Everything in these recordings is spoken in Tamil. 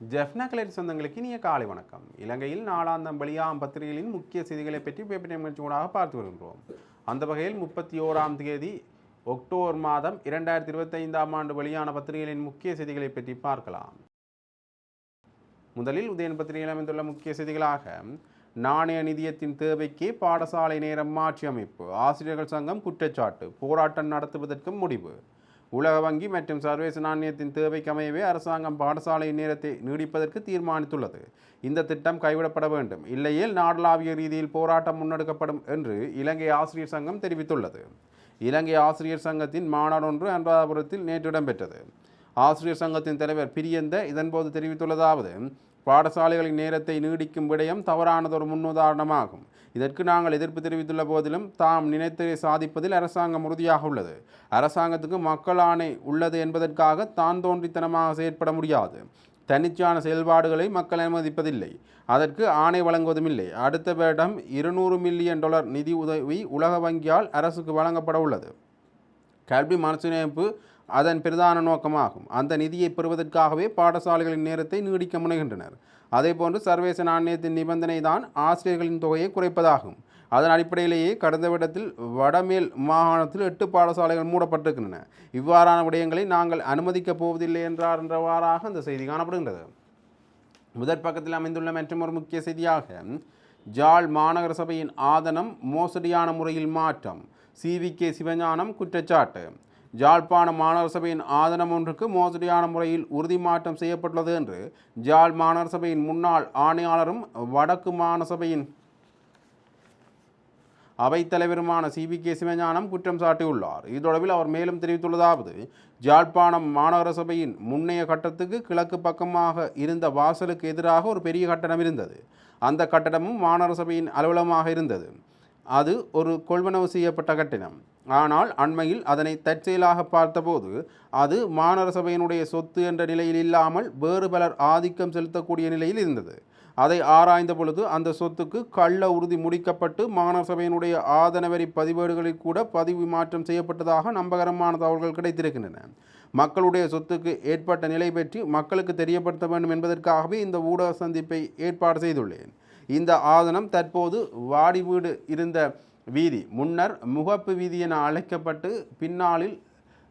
ஜெஃப்னா கலரி சொந்தங்களுக்கு இனிய காலை வணக்கம். இலங்கையில் நாளாந்தம் வெளியாம் பத்திரிகைகளின் முக்கிய செய்திகளை பற்றி பேப்பர் நிகழ்ச்சியூடாக பார்த்து வருகின்றோம். அந்த வகையில் முப்பத்தி ஓராம் தேதி அக்டோபர் மாதம் இரண்டாயிரத்தி இருபத்தைந்தாம் ஆண்டு வெளியான பத்திரிகைகளின் முக்கிய செய்திகளை பற்றி பார்க்கலாம். முதலில் உதயன் பத்திரிகையில் அமைந்துள்ள முக்கிய செய்திகளாக நாணய நிதியத்தின் தேவைக்கு பாடசாலை நேரம் மாற்றி அமைப்பு ஆசிரியர்கள் சங்கம் குற்றச்சாட்டு போராட்டம் நடத்துவதற்கும் முடிவு உலக வங்கி மற்றும் சர்வதேச நாணயத்தின் தேவைக்கமையவே அரசாங்கம் பாடசாலை நேரத்தை நீடிப்பதற்கு தீர்மானித்துள்ளது. இந்த திட்டம் கைவிடப்பட வேண்டும். இல்லையேல் நாடளாவிய ரீதியில் போராட்டம் முன்னெடுக்கப்படும் என்று இலங்கை ஆசிரியர் சங்கம் தெரிவித்துள்ளது. இலங்கை ஆசிரியர் சங்கத்தின் மாநாடு ஒன்று அனுராதபுரத்தில் நேற்று இடம்பெற்றது. ஆசிரியர் சங்கத்தின் தலைவர் பிரியந்த இதன்போது தெரிவித்துள்ளதாவது பாடசாலைகளின் நேரத்தை நீடிக்கும் விடயம் தவறானதொரு முன்னுதாரணமாகும். இதற்கு நாங்கள் எதிர்ப்பு தெரிவித்துள்ள போதிலும் தாம் நினைத்ததை சாதிப்பதில் அரசாங்கம் உறுதியாக உள்ளது. அரசாங்கத்துக்கு மக்கள் ஆணை உள்ளது என்பதற்காக தான் தோன்றித்தனமாக செயற்பட முடியாது. தன்னிச்சையான செயல்பாடுகளை மக்கள் அனுமதிப்பதில்லை. அதற்கு ஆணை வழங்குவதும் இல்லை அடுத்த வருடம் இருநூறு மில்லியன் டாலர் நிதி உதவி உலக வங்கியால் அரசுக்கு வழங்கப்பட உள்ளது. கல்வி மறுசீரமைப்பு அதன் பிரதான நோக்கமாகும். அந்த நிதியை பெறுவதற்காகவே பாடசாலைகளின் நேரத்தை நீடிக்க முனைகின்றனர். அதேபோன்று சர்வேச நாணயத்தின் நிபந்தனை தான் ஆசிரியர்களின் தொகையை குறைப்பதாகும். அதன் அடிப்படையிலேயே கடந்த விடத்தில் வடமேல் மாகாணத்தில் எட்டு பாடசாலைகள் மூடப்பட்டிருக்கின்றன. இவ்வாறான விடயங்களை நாங்கள் அனுமதிக்கப் போவதில்லை என்றார் என்றவாறாக அந்த செய்தி காணப்படுகின்றது. முதற் பக்கத்தில் அமைந்துள்ள மற்றொரு முக்கிய செய்தியாக ஜாழ் மாநகர சபையின் ஆதனம் மோசடியான முறையில் மாற்றம். சிவி கே சிவஞானம் குற்றச்சாட்டு. ஜாழ்ப்பாண மாநகர சபையின் ஆதனம் ஒன்றுக்கு மோசடியான முறையில் உறுதி மாற்றம் செய்யப்பட்டுள்ளது என்று ஜாழ் மாநகர சபையின் முன்னாள் ஆணையாளரும் வடக்கு மாநகர அவைத்தலைவருமான சி சிபி கே சிவஞானம் குற்றம் சாட்டியுள்ளார். இது தொடர்பில் அவர் மேலும் தெரிவித்துள்ளதாவது ஜாழ்ப்பாணம் மாநகர சபையின் முன்னைய கட்டத்துக்கு கிழக்கு பக்கமாக இருந்த வாசலுக்கு எதிராக ஒரு பெரிய கட்டடம் இருந்தது. அந்த கட்டடமும் மாநகர சபையின் அலுவலகமாக இருந்தது. அது ஒரு கொள்வனவு செய்யப்பட்ட கட்டிடம். ஆனால் அண்மையில் அதனை தற்செயலாக பார்த்தபோது அது மாநகர சபையினுடைய சொத்து என்ற நிலையில் இல்லாமல் வேறு பலர் ஆதிக்கம் செலுத்தக்கூடிய நிலையில் இருந்தது. அதை ஆராய்ந்த பொழுது அந்த சொத்துக்கு கள்ள உறுதி முடிக்கப்பட்டு மாநகர சபையினுடைய ஆதன வரி பதிவேடுகளில் கூட பதிவு மாற்றம் செய்யப்பட்டதாக நம்பகரமான தகவல்கள் கிடைத்திருக்கின்றன. மக்களுடைய சொத்துக்கு ஏற்பட்ட நிலை பற்றி மக்களுக்கு தெரியப்படுத்த வேண்டும் என்பதற்காகவே இந்த ஊடக சந்திப்பை ஏற்பாடு செய்துள்ளேன். இந்த ஆதனம் தற்போது வாடி வீடு இருந்த வீதி. முன்னர் முகப்பு வீதி என அழைக்கப்பட்டு பின்னாளில்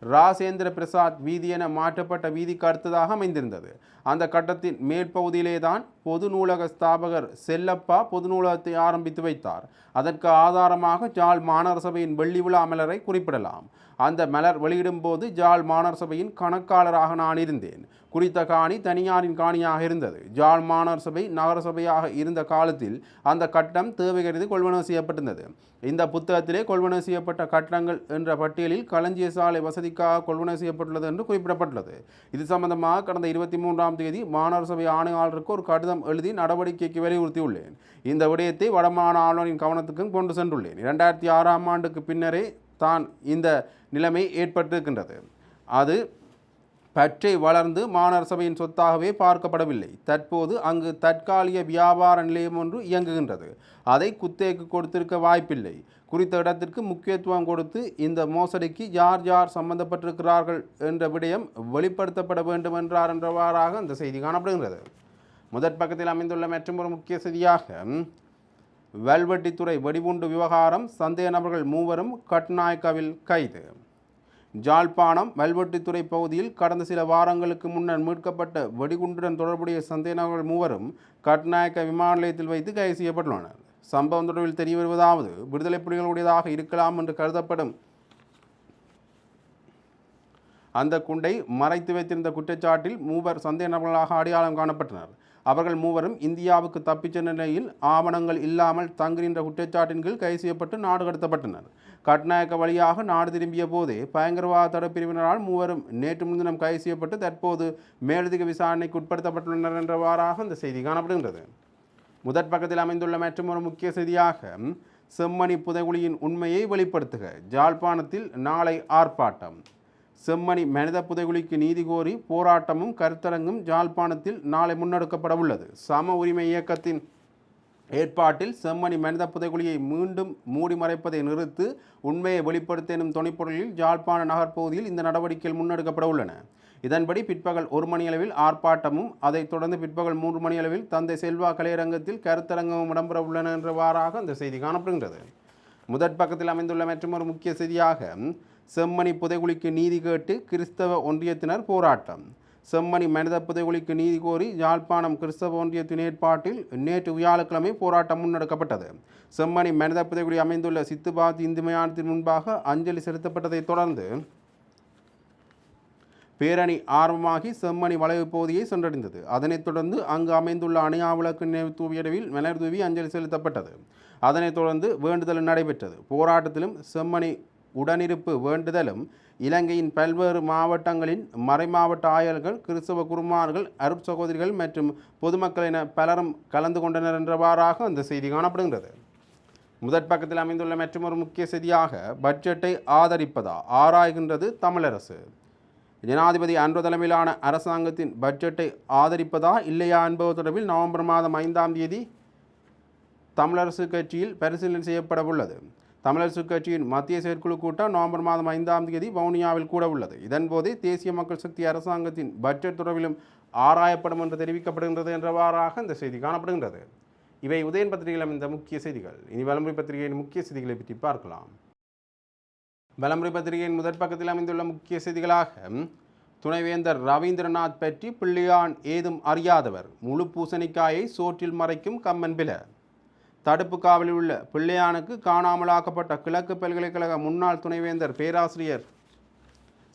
ராசேந்திர பிரசாத் வீதி என மாற்றப்பட்ட வீதிக்கு அடுத்ததாக அமைந்திருந்தது. அந்த கட்டத்தின் மேற்பகுதியிலே தான் பொது நூலக ஸ்தாபகர் செல்லப்பா பொது நூலகத்தை ஆரம்பித்து வைத்தார். அதற்கு ஆதாரமாக ஜாழ் மாநகர சபையின் வெள்ளி விழா மலரை குறிப்பிடலாம். அந்த மலர் வெளியிடும்போது ஜாழ் சபையின் கணக்காளராக நான் இருந்தேன். குறித்த காணி தனியாரின் காணியாக இருந்தது. ஜாழ் மாணவர் சபை நகரசபையாக இருந்த காலத்தில் அந்த கட்டம் தேவை கருதி கொள்வனவு செய்யப்பட்டிருந்தது. இந்த புத்தகத்திலே கொள்வனவு செய்யப்பட்ட கட்டடங்கள் என்ற பட்டியலில் களஞ்சிய சாலை வசதிக்காக கொள்வனவு செய்யப்பட்டுள்ளது என்று குறிப்பிடப்பட்டுள்ளது. இது சம்பந்தமாக கடந்த இருபத்தி மூன்றாம் தேதி மாணவர் சபை ஆணையாளருக்கு ஒரு கடிதம் எழுதி நடவடிக்கைக்கு வலியுறுத்தியுள்ளேன். இந்த விடயத்தை வடமாகாண ஆளுநரின் கவனத்துக்கும் கொண்டு சென்றுள்ளேன். இரண்டாயிரத்தி ஆறாம் ஆண்டுக்கு பின்னரே தான் இந்த நிலைமை ஏற்பட்டிருக்கின்றது. அது பற்றை வளர்ந்து மாநகர சபையின் சொத்தாகவே பார்க்கப்படவில்லை. தற்போது அங்கு தற்காலிக வியாபார நிலையம் ஒன்று இயங்குகின்றது. அதை குத்தேக்கு கொடுத்திருக்க வாய்ப்பில்லை. குறித்த இடத்திற்கு முக்கியத்துவம் கொடுத்து இந்த மோசடிக்கு யார் யார் சம்பந்தப்பட்டிருக்கிறார்கள் என்ற விடயம் வெளிப்படுத்தப்பட வேண்டும் என்றார் என்றவாறாக அந்த செய்தி காணப்படுகிறது முதற் பக்கத்தில் அமைந்துள்ள மற்றொரு முக்கிய செய்தியாக வல்வெட்டித்துறை வெடிகுண்டு விவகாரம் சந்தேக நபர்கள் மூவரும் கட்நாயக்காவில் கைது. ஜாழ்ப்பாணம் வல்வெட்டித்துறை பகுதியில் கடந்த சில வாரங்களுக்கு முன்னர் மீட்கப்பட்ட வெடிகுண்டுடன் தொடர்புடைய சந்தேக நபர்கள் மூவரும் கட்நாயக்க விமான நிலையத்தில் வைத்து கைது செய்யப்பட்டுள்ளனர். சம்பவம் தொடர்பில் தெரிய வருவதாவது விடுதலை புலிகளுடையதாக இருக்கலாம் என்று கருதப்படும் அந்த குண்டை மறைத்து வைத்திருந்த குற்றச்சாட்டில் மூவர் சந்தேக நபர்களாக அடையாளம் காணப்பட்டனர். அவர்கள் மூவரும் இந்தியாவுக்கு தப்பிச்ச நிலையில் ஆவணங்கள் இல்லாமல் தங்குகின்ற குற்றச்சாட்டின் கீழ் கைது செய்யப்பட்டு நாடு கடத்தப்பட்டனர். கட்நாயக்க வழியாக நாடு திரும்பிய போதே பயங்கரவாத தடுப்பிரிவினரால் மூவரும் நேற்று முன்தினம் கைது செய்யப்பட்டு தற்போது மேலதிக விசாரணைக்கு உட்படுத்தப்பட்டுள்ளனர் என்றவாறாக இந்த செய்தி காணப்படுகின்றது. முதற் பக்கத்தில் அமைந்துள்ள மற்றொரு முக்கிய செய்தியாக செம்மணி புதைகுழியின் உண்மையை வெளிப்படுத்துக. ஜாழ்ப்பாணத்தில் நாளை ஆர்ப்பாட்டம். செம்மணி மனித புதைகுழிக்கு நீதி கோரி போராட்டமும் கருத்தரங்கும் ஜாழ்ப்பாணத்தில் நாளை முன்னெடுக்கப்பட உள்ளது சம உரிமை இயக்கத்தின் ஏற்பாட்டில் செம்மணி மனித புதைகுழியை மீண்டும் மூடி மறைப்பதை நிறுத்து உண்மையை வெளிப்படுத்த எனும் துணைப்பொருளில் ஜாழ்ப்பாண நகர்ப்பகுதியில் இந்த நடவடிக்கைகள் முன்னெடுக்கப்பட உள்ளன இதன்படி பிற்பகல் ஒரு மணியளவில் ஆர்ப்பாட்டமும் அதைத் தொடர்ந்து பிற்பகல் மூன்று மணியளவில் தந்தை செல்வா கலையரங்கத்தில் கருத்தரங்கமும் இடம்பெற உள்ளன என்றவாறாக அந்த செய்தி காணப்படுகின்றது. முதற் பக்கத்தில் அமைந்துள்ள ஒரு முக்கிய செய்தியாக செம்மணி புதைகுழிக்கு நீதி கேட்டு கிறிஸ்தவ ஒன்றியத்தினர் போராட்டம். செம்மணி மனித புதைகுழிக்கு நீதி கோரி யாழ்ப்பாணம் கிறிஸ்தவ ஒன்றியத்தின் ஏற்பாட்டில் நேற்று வியாழக்கிழமை போராட்டம் முன்னெடுக்கப்பட்டது. செம்மணி மனித புதைகுழி அமைந்துள்ள சித்துபாத் இந்து மயானத்தின் முன்பாக அஞ்சலி செலுத்தப்பட்டதைத் தொடர்ந்து பேரணி ஆரம்பமாகி செம்மணி வளைவு பகுதியை சென்றடைந்தது. அதனைத் தொடர்ந்து அங்கு அமைந்துள்ள அணியாவிளக்கு நினைவு தூவியடவில் மலர் தூவி அஞ்சலி செலுத்தப்பட்டது. அதனைத் தொடர்ந்து வேண்டுதல் நடைபெற்றது. போராட்டத்திலும் செம்மணி உடனிருப்பு வேண்டுதலும் இலங்கையின் பல்வேறு மாவட்டங்களின் மறைமாவட்ட ஆயர்கள் கிறிஸ்தவ குருமார்கள் அருட் சகோதரிகள் மற்றும் பொதுமக்கள் என பலரும் கலந்து கொண்டனர் என்றவாறாக அந்த செய்தி காணப்படுகின்றது. முதற் பக்கத்தில் அமைந்துள்ள மற்றொரு முக்கிய செய்தியாக பட்ஜெட்டை ஆதரிப்பதா ஆராய்கின்றது தமிழரசு. ஜனாதிபதி அன்று தலைமையிலான அரசாங்கத்தின் பட்ஜெட்டை ஆதரிப்பதா இல்லையா என்பது தொடர்பில் நவம்பர் மாதம் ஐந்தாம் தேதி தமிழரசு கட்சியில் பரிசீலனை செய்யப்பட உள்ளது தமிழரசு கட்சியின் மத்திய செயற்குழு கூட்டம் நவம்பர் மாதம் ஐந்தாம் தேதி வவுனியாவில் கூட உள்ளது. இதன்போதே தேசிய மக்கள் சக்தி அரசாங்கத்தின் பட்ஜெட் தொடர்பிலும் ஆராயப்படும் என்று தெரிவிக்கப்படுகின்றது என்றவாறாக இந்த செய்தி காணப்படுகின்றது. இவை உதயன் பத்திரிகையில் அமைந்த முக்கிய செய்திகள். இனி வலம்புரி பத்திரிகையின் முக்கிய செய்திகளை பற்றி பார்க்கலாம். வலம்புரி பத்திரிகையின் முதற் பக்கத்தில் அமைந்துள்ள முக்கிய செய்திகளாக துணைவேந்தர் ரவீந்திரநாத் பற்றி பிள்ளையான் ஏதும் அறியாதவர். முழு பூசணிக்காயை சோற்றில் மறைக்கும் கம்மன் பில. தடுப்பு காவலில் உள்ள பிள்ளையானுக்கு காணாமலாக்கப்பட்ட கிழக்கு பல்கலைக்கழக முன்னாள் துணைவேந்தர் பேராசிரியர்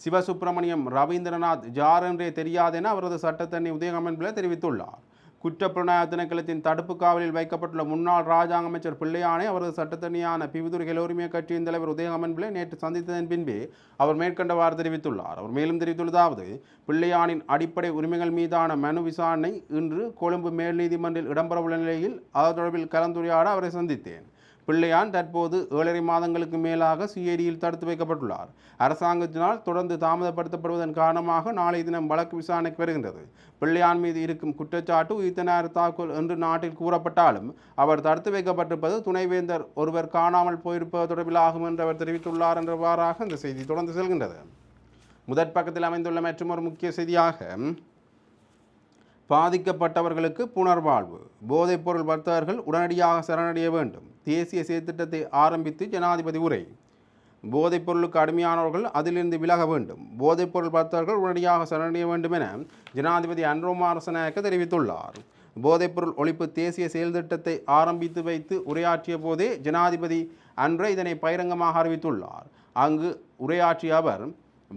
சிவசுப்பிரமணியம் ரவீந்திரநாத் ஜார் என்றே தெரியாதென அவரது சட்டத்தண்ணி உதயகமன் பிள்ளை தெரிவித்துள்ளார். குற்றப்புலனாய திணைக்களத்தின் தடுப்பு காவலில் வைக்கப்பட்டுள்ள முன்னாள் ராஜாங்க அமைச்சர் பிள்ளையானை அவரது சட்டத்தணியான பிவிதுர் கெலோரிமிய கட்சியின் தலைவர் உதயகமன் பிள்ளை நேற்று சந்தித்ததன் பின்பே அவர் மேற்கண்டவாறு தெரிவித்துள்ளார். அவர் மேலும் தெரிவித்துள்ளதாவது பிள்ளையானின் அடிப்படை உரிமைகள் மீதான மனு விசாரணை இன்று கொழும்பு மேல் நீதிமன்றில் இடம்பெறவுள்ள நிலையில் அது தொடர்பில் கலந்துரையாட அவரை சந்தித்தேன். பிள்ளையான் தற்போது ஏழரை மாதங்களுக்கு மேலாக சிஐடியில் தடுத்து வைக்கப்பட்டுள்ளார். அரசாங்கத்தினால் தொடர்ந்து தாமதப்படுத்தப்படுவதன் காரணமாக நாளை தினம் வழக்கு விசாரணைக்கு வருகின்றது. பிள்ளையான் மீது இருக்கும் குற்றச்சாட்டு உயிர்த்தனார் தாக்குதல் என்று நாட்டில் கூறப்பட்டாலும் அவர் தடுத்து வைக்கப்பட்டிருப்பது துணைவேந்தர் ஒருவர் காணாமல் போயிருப்பது தொடர்பில் ஆகும் என்று அவர் தெரிவித்துள்ளார் என்றவாறாக இந்த செய்தி தொடர்ந்து செல்கின்றது. முதற் பக்கத்தில் அமைந்துள்ள மற்றும் ஒரு முக்கிய செய்தியாக பாதிக்கப்பட்டவர்களுக்கு புனர்வாழ்வு. போதைப்பொருள் வர்த்தகர்கள் உடனடியாக சரணடைய வேண்டும். தேசிய செயற்திட்டத்தை ஆரம்பித்து ஜனாதிபதி உரை. போதைப்பொருளுக்கு அடிமையானவர்கள் அதிலிருந்து விலக வேண்டும். போதைப்பொருள் வர்த்தகர்கள் உடனடியாக சரணடைய வேண்டும் என ஜனாதிபதி அன்ரோமாரசநாயக்க தெரிவித்துள்ளார். போதைப்பொருள் ஒழிப்பு தேசிய செயல்திட்டத்தை ஆரம்பித்து வைத்து உரையாற்றிய போதே ஜனாதிபதி அன்றே இதனை பகிரங்கமாக அறிவித்துள்ளார். அங்கு உரையாற்றிய அவர்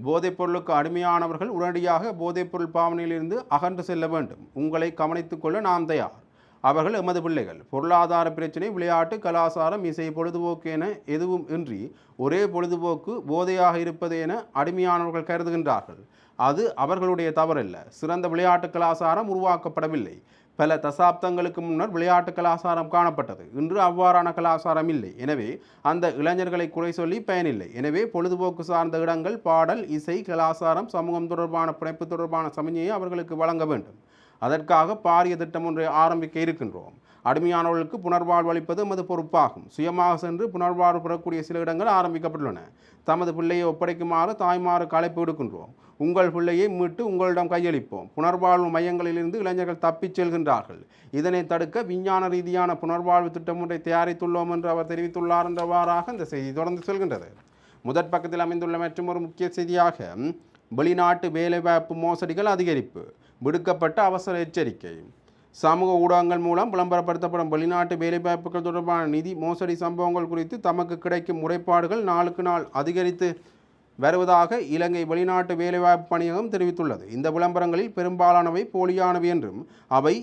போதைப்பொருளுக்கு அடிமையானவர்கள் உடனடியாக போதைப்பொருள் பாவனையிலிருந்து அகன்று செல்ல வேண்டும். உங்களை கவனித்துக் கொள்ள நாம் தயார். அவர்கள் எமது பிள்ளைகள். பொருளாதார பிரச்சினை விளையாட்டு கலாச்சாரம் இசை பொழுதுபோக்கு என எதுவும் இன்றி ஒரே பொழுதுபோக்கு போதையாக இருப்பது என அடிமையானவர்கள் கருதுகின்றார்கள். அது அவர்களுடைய தவறல்ல. சிறந்த விளையாட்டு கலாச்சாரம் உருவாக்கப்படவில்லை. பல தசாப்தங்களுக்கு முன்னர் விளையாட்டு கலாச்சாரம் காணப்பட்டது. இன்று அவ்வாறான கலாச்சாரம் இல்லை. எனவே அந்த இளைஞர்களை குறை சொல்லி பயனில்லை. எனவே பொழுதுபோக்கு சார்ந்த இடங்கள் பாடல் இசை கலாச்சாரம் சமூகம் தொடர்பான பிணைப்பு தொடர்பான சமநிலையை அவர்களுக்கு வழங்க வேண்டும். அதற்காக பாரிய திட்டம் ஒன்றை ஆரம்பிக்க இருக்கின்றோம். அடிமையானவர்களுக்கு புனர்வாழ்வு அளிப்பது எமது பொறுப்பாகும். சுயமாக சென்று புனர்வாழ்வு பெறக்கூடிய சில இடங்கள் ஆரம்பிக்கப்பட்டுள்ளன. தமது பிள்ளையை ஒப்படைக்குமாறு தாய்மாறு அழைப்பு விடுக்கின்றோம். உங்கள் பிள்ளையை மீட்டு உங்களிடம் கையளிப்போம். புனர்வாழ்வு மையங்களிலிருந்து இளைஞர்கள் தப்பிச் செல்கின்றார்கள். இதனை தடுக்க விஞ்ஞான ரீதியான புனர்வாழ்வு திட்டம் ஒன்றை தயாரித்துள்ளோம் என்று அவர் தெரிவித்துள்ளார் என்றவாறாக இந்த செய்தி தொடர்ந்து செல்கின்றது. முதற் பக்கத்தில் அமைந்துள்ள மற்றும் ஒரு முக்கிய செய்தியாக வெளிநாட்டு வேலைவாய்ப்பு மோசடிகள் அதிகரிப்பு விடுக்கப்பட்ட அவசர எச்சரிக்கை. சமூக ஊடகங்கள் மூலம் விளம்பரப்படுத்தப்படும் வெளிநாட்டு வேலைவாய்ப்புகள் தொடர்பான நிதி மோசடி சம்பவங்கள் குறித்து தமக்கு கிடைக்கும் முறைப்பாடுகள் நாளுக்கு நாள் அதிகரித்து வருவதாக இலங்கை வெளிநாட்டு வேலைவாய்ப்பு பணியகம் தெரிவித்துள்ளது. இந்த விளம்பரங்களில் பெரும்பாலானவை போலியானவை என்றும் அவை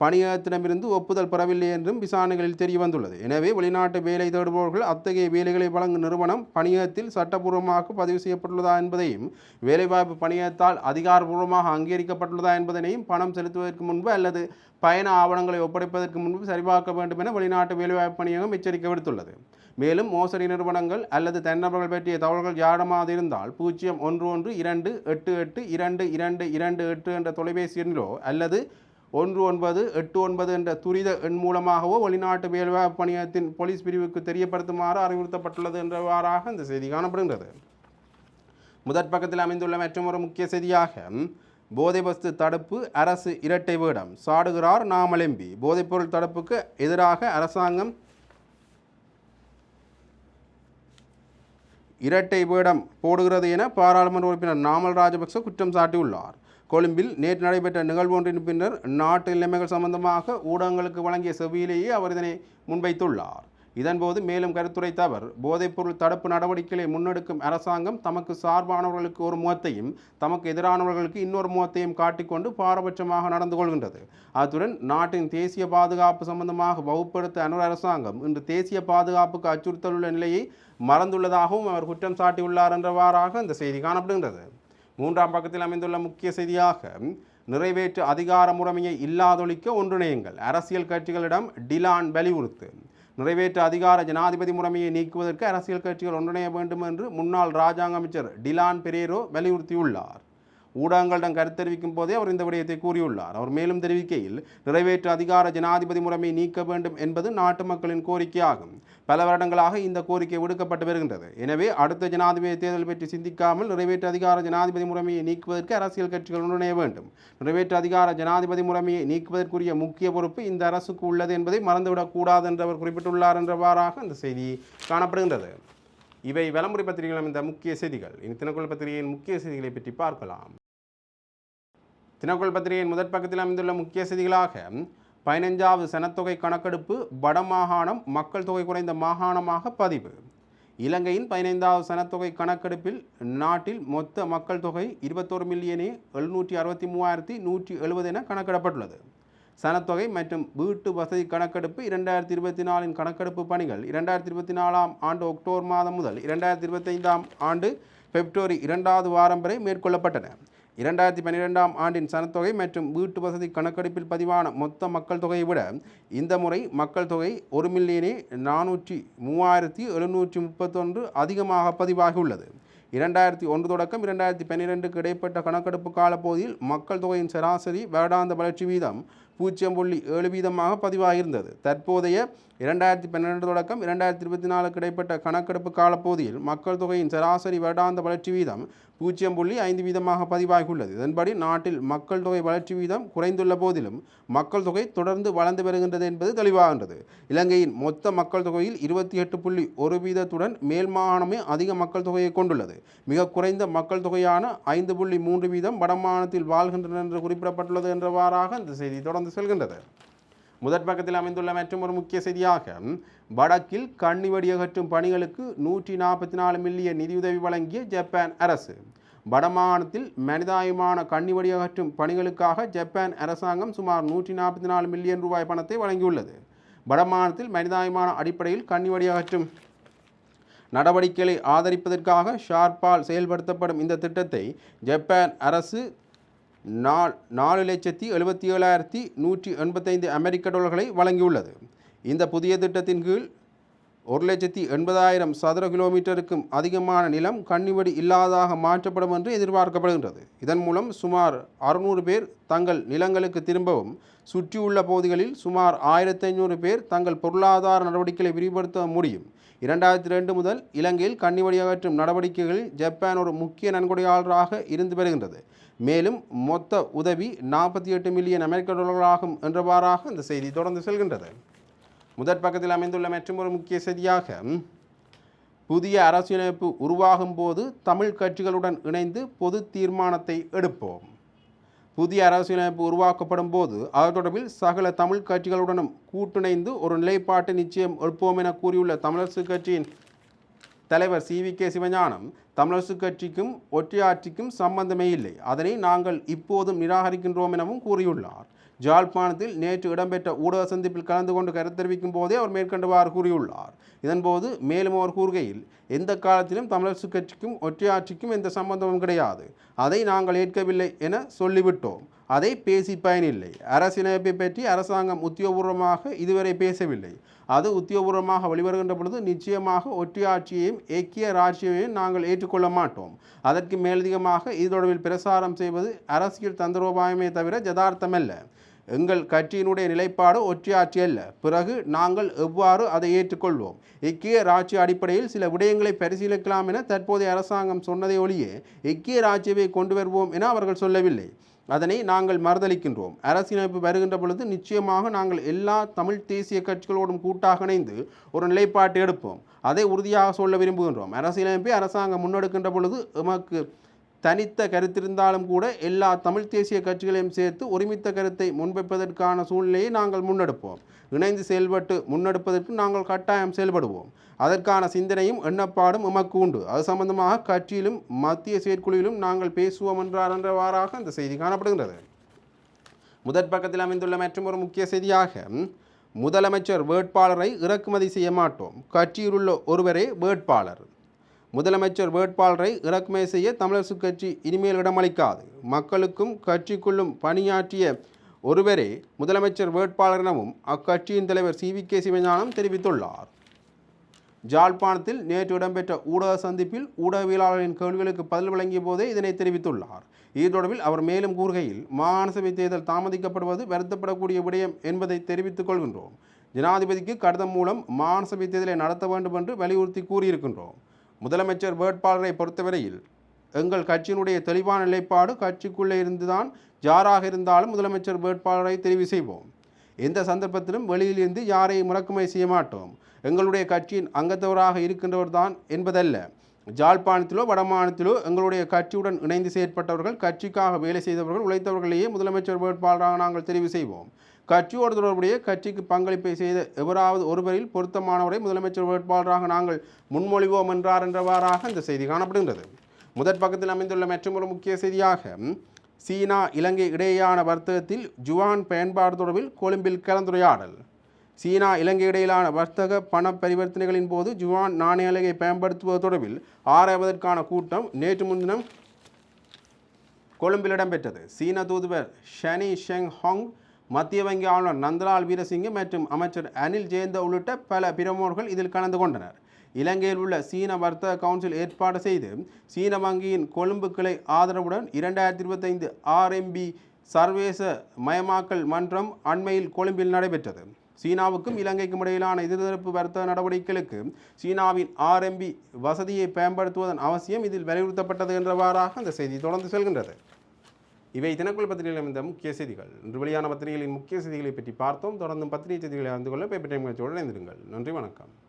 பணியகத்திடமிருந்து ஒப்புதல் பெறவில்லை என்றும் விசாரணைகளில் தெரிய வந்துள்ளது எனவே வெளிநாட்டு வேலை தேடுபவர்கள் அத்தகைய வேலைகளை வழங்கும் நிறுவனம் பணியகத்தில் சட்டபூர்வமாக பதிவு செய்யப்பட்டுள்ளதா என்பதையும் வேலைவாய்ப்பு பணியகத்தால் அதிகாரபூர்வமாக அங்கீகரிக்கப்பட்டுள்ளதா என்பதனையும் பணம் செலுத்துவதற்கு முன்பு அல்லது பயண ஆவணங்களை ஒப்படைப்பதற்கு முன்பு சரிபார்க்க வேண்டும் என வெளிநாட்டு வேலைவாய்ப்பு பணியகம் எச்சரிக்கை விடுத்துள்ளது. மேலும் மோசடி நிறுவனங்கள் அல்லது தன்னபர்கள் பற்றிய தகவல்கள் யாடமாக இருந்தால் பூஜ்ஜியம் ஒன்று ஒன்று இரண்டு எட்டு எட்டு இரண்டு இரண்டு இரண்டு எட்டு என்ற தொலைபேசி எண்ணிலோ அல்லது ஒன்று ஒன்பது எட்டு ஒன்பது என்ற துரித எண் மூலமாகவோ வெளிநாட்டு வேலைவாய்ப்பு பணியத்தின் போலீஸ் பிரிவுக்கு தெரியப்படுத்துமாறு அறிவுறுத்தப்பட்டுள்ளது என்றவாறாக இந்த செய்தி காணப்படுகின்றது. முதற் பக்கத்தில் அமைந்துள்ள மற்றொரு முக்கிய செய்தியாக போதைவஸ்து தடுப்பு அரசு இரட்டை வேடம் சாடுகிறார் நாமலம்பி. போதைப்பொருள் தடுப்புக்கு எதிராக அரசாங்கம் இரட்டை வேடம் போடுகிறது என பாராளுமன்ற உறுப்பினர் நாமல் ராஜபக்ச குற்றம் சாட்டியுள்ளார். கொழும்பில் நேற்று நடைபெற்ற நிகழ்வு ஒன்றின் பின்னர் நாட்டு நிலைமைகள் சம்பந்தமாக ஊடகங்களுக்கு வழங்கிய செவியிலேயே அவர் இதனை முன்வைத்துள்ளார். இதன்போது மேலும் கருத்துரைத்த அவர் போதைப்பொருள் தடுப்பு நடவடிக்கைகளை முன்னெடுக்கும் அரசாங்கம் தமக்கு சார்பானவர்களுக்கு ஒரு முகத்தையும் தமக்கு எதிரானவர்களுக்கு இன்னொரு முகத்தையும் காட்டிக்கொண்டு பாரபட்சமாக நடந்து கொள்கின்றது. அத்துடன் நாட்டின் தேசிய பாதுகாப்பு சம்பந்தமாக வகுப்படுத்த அனுர் அரசாங்கம் இன்று தேசிய பாதுகாப்புக்கு அச்சுறுத்தலுள்ள நிலையை மறந்துள்ளதாகவும் அவர் குற்றம் சாட்டியுள்ளார் என்றவாறாக இந்த செய்தி காணப்படுகின்றது. மூன்றாம் பக்கத்தில் அமைந்துள்ள முக்கிய செய்தியாக நிறைவேற்று அதிகார முறைமையை இல்லாதொழிக்க ஒன்றிணையுங்கள். அரசியல் கட்சிகளிடம் டிலான் வலியுறுத்து. நிறைவேற்று அதிகார ஜனாதிபதி முறைமையை நீக்குவதற்கு அரசியல் கட்சிகள் ஒன்றிணைய வேண்டும் என்று முன்னாள் ராஜாங்க அமைச்சர் டிலான் பெரேரோ வலியுறுத்தியுள்ளார். ஊடகங்களிடம் கருத்து தெரிவிக்கும் போதே அவர் இந்த விடயத்தை கூறியுள்ளார். அவர் மேலும் தெரிவிக்கையில் நிறைவேற்று அதிகார ஜனாதிபதி முறைமை நீக்க வேண்டும் என்பது நாட்டு மக்களின் கோரிக்கையாகும். பல வருடங்களாக இந்த கோரிக்கை விடுக்கப்பட்டு வருகின்றது. எனவே அடுத்த ஜனாதிபதி தேர்தல் பற்றி சிந்திக்காமல் நிறைவேற்று அதிகார ஜனாதிபதி முறைமையை நீக்குவதற்கு அரசியல் கட்சிகள் உடனே வேண்டும். நிறைவேற்று அதிகார ஜனாதிபதி முறைமையை நீக்குவதற்குரிய முக்கிய பொறுப்பு இந்த அரசுக்கு உள்ளது என்பதை மறந்துவிடக்கூடாது என்று அவர் குறிப்பிட்டுள்ளார் என்றவாறாக இந்த செய்தி காணப்படுகின்றது. இவை விளம்பர பத்திரிகைகள் அமைந்த முக்கிய செய்திகள். இனி தினக்குள் பத்திரிகையின் முக்கிய செய்திகளை பற்றி பார்க்கலாம். தினக்குள் பத்திரிகையின் முதற் பக்கத்தில் அமைந்துள்ள முக்கிய செய்திகளாக பதினைஞ்சாவது சனத்தொகை கணக்கெடுப்பு வடமாகாணம் மக்கள் தொகை குறைந்த மாகாணமாக பதிவு. இலங்கையின் பதினைந்தாவது சனத்தொகை கணக்கெடுப்பில் நாட்டில் மொத்த மக்கள் தொகை இருபத்தோரு மில்லியனே எழுநூற்றி அறுபத்தி மூவாயிரத்தி நூற்றி எழுபது என கணக்கிடப்பட்டுள்ளது. சனத்தொகை மற்றும் வீட்டு வசதி கணக்கெடுப்பு இரண்டாயிரத்தி இருபத்தி நாலின் கணக்கெடுப்பு பணிகள் இரண்டாயிரத்தி இருபத்தி நாலாம் ஆண்டு அக்டோபர் மாதம் முதல் இரண்டாயிரத்தி இருபத்தைந்தாம் ஆண்டு பிப்ரவரி இரண்டாவது வாரம் வரை மேற்கொள்ளப்பட்டன. இரண்டாயிரத்தி பன்னிரெண்டாம் ஆண்டின் சனத்தொகை மற்றும் வீட்டு வசதி கணக்கெடுப்பில் பதிவான மொத்த மக்கள் தொகையை விட இந்த முறை மக்கள் தொகை ஒரு மில்லியனே நானூற்றி மூவாயிரத்தி எழுநூற்றி முப்பத்தொன்று அதிகமாக பதிவாகியுள்ளது. இரண்டாயிரத்தி ஒன்று தொடக்கம் இரண்டாயிரத்தி பன்னிரெண்டுக்கு இடைப்பட்ட கணக்கெடுப்பு காலப்பகுதியில் மக்கள் தொகையின் சராசரி வருடாந்த வளர்ச்சி வீதம் பூஜ்ஜியம் புள்ளி ஏழு வீதமாக பதிவாகியிருந்தது. தற்போதைய இரண்டாயிரத்தி பன்னிரெண்டு தொடக்கம் இரண்டாயிரத்தி இருபத்தி நாலுக்கு இடைப்பட்ட கணக்கெடுப்பு காலப்பகுதியில் மக்கள் தொகையின் சராசரி வருடாந்த வளர்ச்சி வீதம் பூஜ்ஜியம் புள்ளி ஐந்து வீதமாக பதிவாகியுள்ளது. இதன்படி நாட்டில் மக்கள் தொகை வளர்ச்சி வீதம் குறைந்துள்ள போதிலும் மக்கள் தொகை தொடர்ந்து வளர்ந்து வருகின்றது என்பது தெளிவாகின்றது. இலங்கையின் மொத்த மக்கள் தொகையில் இருபத்தி எட்டு புள்ளி ஒரு வீதத்துடன் மேல் மாகாணமே அதிக மக்கள் தொகையை கொண்டுள்ளது. மிக குறைந்த மக்கள் தொகையான ஐந்து புள்ளி மூன்று வீதம் வடமாகாணத்தில் வாழ்கின்றனர் என்று குறிப்பிடப்பட்டுள்ளது என்றவாறாக இந்த செய்தி தொடர்ந்து செல்கின்றது. முதற் பக்கத்தில் அமைந்துள்ள மற்றும் ஒரு முக்கிய செய்தியாக வடக்கில் கண்ணிவடி அகற்றும் பணிகளுக்கு நூற்றி நாற்பத்தி நாலு மில்லியன் நிதியுதவி வழங்கிய ஜப்பான் அரசு. வடமாகாணத்தில் மனிதாயமான கண்ணிவடி அகற்றும் பணிகளுக்காக ஜப்பான் அரசாங்கம் சுமார் நூற்றி நாற்பத்தி நாலு மில்லியன் ரூபாய் பணத்தை வழங்கியுள்ளது. வடமாகாணத்தில் மனிதாயமான அடிப்படையில் கண்ணிவடி அகற்றும் நடவடிக்கைகளை ஆதரிப்பதற்காக ஷார்பால் செயல்படுத்தப்படும் இந்த திட்டத்தை ஜப்பான் அரசு நால் நாலு லட்சத்தி எழுபத்தி ஏழாயிரத்தி நூற்றி எண்பத்தைந்து அமெரிக்க டாலர்களை வழங்கியுள்ளது. இந்த புதிய திட்டத்தின் கீழ் ஒரு லட்சத்தி எண்பதாயிரம் சதுர கிலோமீட்டருக்கும் அதிகமான நிலம் கண்ணிவடி இல்லாததாக மாற்றப்படும் என்று எதிர்பார்க்கப்படுகின்றது. இதன் மூலம் சுமார் அறுநூறு பேர் தங்கள் நிலங்களுக்கு திரும்பவும் சுற்றியுள்ள பகுதிகளில் சுமார் ஆயிரத்தி ஐநூறு பேர் தங்கள் பொருளாதார நடவடிக்கைகளை விரிவுபடுத்த முடியும். இரண்டாயிரத்தி ரெண்டு முதல் இலங்கையில் கண்ணிவடி அகற்றும் நடவடிக்கைகளில் ஜப்பான் ஒரு முக்கிய நன்கொடையாளராக இருந்து வருகின்றது. மேலும் மொத்த உதவி நாற்பத்தி எட்டு மில்லியன் அமெரிக்க டாலர்களாகும் என்றவாறாக இந்த செய்தி தொடர்ந்து செல்கின்றது. முதற் பக்கத்தில் அமைந்துள்ள மற்றொரு முக்கிய செய்தியாக புதிய அரசியலமைப்பு உருவாகும் போது தமிழ் கட்சிகளுடன் இணைந்து பொது தீர்மானத்தை எடுப்போம். புதிய அரசியலமைப்பு உருவாக்கப்படும் போது அது தொடர்பில் சகல தமிழ் கட்சிகளுடனும் கூட்டிணைந்து ஒரு நிலைப்பாட்டை நிச்சயம் எடுப்போம் என கூறியுள்ள தமிழரசு கட்சியின் தலைவர் C. V. K. Sivagnanam Tamilarasu கட்சிக்கும் ஒற்றையாட்சிக்கும் சம்பந்தமே இல்லை. அதனை நாங்கள் இப்போதும் நிராகரிக்கின்றோம் எனவும் கூறியுள்ளார். ஜாழ்ப்பாணத்தில் நேற்று இடம்பெற்ற ஊடக சந்திப்பில் கலந்து கொண்டு கருத்து தெரிவிக்கும் போதே அவர் மேற்கண்டவாறு கூறியுள்ளார். இதன்போது மேலும் அவர் கூறுகையில் எந்த காலத்திலும் தமிழரசு கட்சிக்கும் ஒற்றையாட்சிக்கும் எந்த சம்பந்தமும் கிடையாது. அதை நாங்கள் ஏற்கவில்லை என சொல்லிவிட்டோம். அதை பேசி பயனில்லை. அரசியலமைப்பை பற்றி அரசாங்கம் உத்தியோகபூர்வமாக இதுவரை பேசவில்லை. அது உத்தியோகபூர்வமாக வெளிவருகின்ற பொழுது நிச்சயமாக ஒற்றையாட்சியையும் ஏக்கிய ராட்சியையும் நாங்கள் ஏற்றுக்கொள்ள மாட்டோம். அதற்கு மேலதிகமாக இது தொடர்பில் பிரசாரம் செய்வது அரசியல் தந்திரோபாயமே தவிர ஜதார்த்தமல்ல எங்கள் கட்சியினுடைய நிலைப்பாடு ஒற்றையாட்சி அல்ல. பிறகு நாங்கள் எவ்வாறு அதை ஏற்றுக்கொள்வோம்? ஐக்கிய ராட்சி அடிப்படையில் சில விடயங்களை பரிசீலிக்கலாம் என தற்போதைய அரசாங்கம் சொன்னதை ஒழிய ஐக்கிய ராஜ்யவை கொண்டு வருவோம் என அவர்கள் சொல்லவில்லை. அதனை நாங்கள் மறுதளிக்கின்றோம். அரசியலமைப்பு வருகின்ற பொழுது நிச்சயமாக நாங்கள் எல்லா தமிழ் தேசிய கட்சிகளோடும் கூட்டாக இணைந்து ஒரு நிலைப்பாட்டை எடுப்போம். அதை உறுதியாக சொல்ல விரும்புகின்றோம். அரசியலமைப்பை அரசாங்கம் முன்னெடுக்கின்ற பொழுது எமக்கு தனித்த கருத்திருந்தாலும் கூட எல்லா தமிழ் தேசிய கட்சிகளையும் சேர்த்து ஒருமித்த கருத்தை முன்வைப்பதற்கான சூழ்நிலையை நாங்கள் முன்னெடுப்போம். இணைந்து செயல்பட்டு முன்னெடுப்பதற்கு நாங்கள் கட்டாயம் செயல்படுவோம். அதற்கான சிந்தனையும் எண்ணப்பாடும் எமக்கு உண்டு. அது சம்பந்தமாக கட்சியிலும் மத்திய செயற்குழுவிலும் நாங்கள் பேசுவோம் என்றார் என்றவாறாக அந்த செய்தி காணப்படுகின்றது. முதற் பக்கத்தில் அமைந்துள்ள மற்றும் ஒரு முக்கிய செய்தியாக முதலமைச்சர் வேட்பாளரை இறக்குமதி செய்ய மாட்டோம். கட்சியிலுள்ள ஒருவரே வேட்பாளர். முதலமைச்சர் வேட்பாளரை இறக்குமதி செய்ய தமிழரசு கட்சி இனிமேல் இடமளிக்காது. மக்களுக்கும் கட்சிக்குள்ளும் பணியாற்றிய ஒருவரே முதலமைச்சர் வேட்பாளர் எனவும் அக்கட்சியின் தலைவர் சி வி கே சிவஞானம் தெரிவித்துள்ளார். ஜாழ்ப்பாணத்தில் நேற்று இடம்பெற்ற ஊடக சந்திப்பில் ஊடகவியலாளரின் கேள்விகளுக்கு பதில் வழங்கிய போதே இதனை தெரிவித்துள்ளார். இது தொடர்பில் அவர் மேலும் கூறுகையில் மாகாணசபை தேர்தல் தாமதிக்கப்படுவது வருத்தப்படக்கூடிய விடயம் என்பதை தெரிவித்துக் கொள்கின்றோம். ஜனாதிபதிக்கு கடிதம் மூலம் மாகாணசபை தேர்தலை நடத்த வேண்டும் என்று வலியுறுத்தி கூறியிருக்கின்றோம். முதலமைச்சர் வேட்பாளரை பொறுத்தவரையில் எங்கள் கட்சியினுடைய தெளிவான நிலைப்பாடு கட்சிக்குள்ளே இருந்துதான் யாராக இருந்தாலும் முதலமைச்சர் வேட்பாளரை தெரிவு செய்வோம். எந்த சந்தர்ப்பத்திலும் வெளியிலிருந்து யாரையும் முறக்குமை செய்ய மாட்டோம். எங்களுடைய கட்சியின் அங்கத்தவராக இருக்கின்றவர் தான் என்பதல்ல. ஜாழ்ப்பாணத்திலோ வடமாநிலத்திலோ எங்களுடைய கட்சியுடன் இணைந்து செயற்பட்டவர்கள் கட்சிக்காக வேலை செய்தவர்கள் உழைத்தவர்களையே முதலமைச்சர் வேட்பாளராக நாங்கள் தெரிவு செய்வோம். கட்சியோடு தொடர்புடைய கட்சிக்கு பங்களிப்பை செய்த எவராவது ஒருவரில் பொருத்தமானவரை முதலமைச்சர் வேட்பாளராக நாங்கள் முன்மொழிவோம் என்றார் என்றவாறாக இந்த செய்தி காணப்படுகின்றது. முதற் பக்கத்தில் அமைந்துள்ள மற்றொரு முக்கிய செய்தியாக சீனா இலங்கை இடையேயான வர்த்தகத்தில் ஜுவான் பயன்பாடு தொடர்பில் கொழும்பில் கலந்துரையாடல். சீனா இலங்கை இடையிலான வர்த்தக பண பரிவர்த்தனைகளின் போது ஜுவான் நாணய அலகை பயன்படுத்துவது தொடர்பில் ஆராய்வதற்கான கூட்டம் நேற்று முன்தினம் கொழும்பில் இடம்பெற்றது. சீன தூதுவர் ஷனி ஷெங் ஹாங் மத்திய வங்கி ஆளுநர் நந்தலால் வீரசிங்க மற்றும் அமைச்சர் அனில் ஜெயந்த உள்ளிட்ட பல பிரமுகர்கள் இதில் கலந்து கொண்டனர். இலங்கையில் உள்ள சீன வர்த்தக கவுன்சில் ஏற்பாடு செய்து சீன வங்கியின் கொழும்பு கிளை ஆதரவுடன் இரண்டாயிரத்தி இருபத்தைந்து ஆர்எம்பி சர்வதேச மயமாக்கல் மன்றம் அண்மையில் கொழும்பில் நடைபெற்றது. சீனாவுக்கும் இலங்கைக்கும் இடையிலான எதிர்தரப்பு வர்த்தக நடவடிக்கைகளுக்கு சீனாவின் ஆர்எம்பி வசதியை பயன்படுத்துவதன் அவசியம் இதில் வலியுறுத்தப்பட்டது என்றவாறாக அந்த செய்தி தொடர்ந்து செல்கின்றது. இவை தினக்குள் பத்திரிகையில் அமைந்த முக்கிய செய்திகள். இன்று வெளியான பத்திரிகைகளின் முக்கிய செய்திகளை பற்றி பார்த்தோம். தொடர்ந்தும் பத்திரிகை செய்திகளை அறிந்து கொள்ள பேப்பர் டைம் இணைந்திருங்கள். நன்றி வணக்கம்.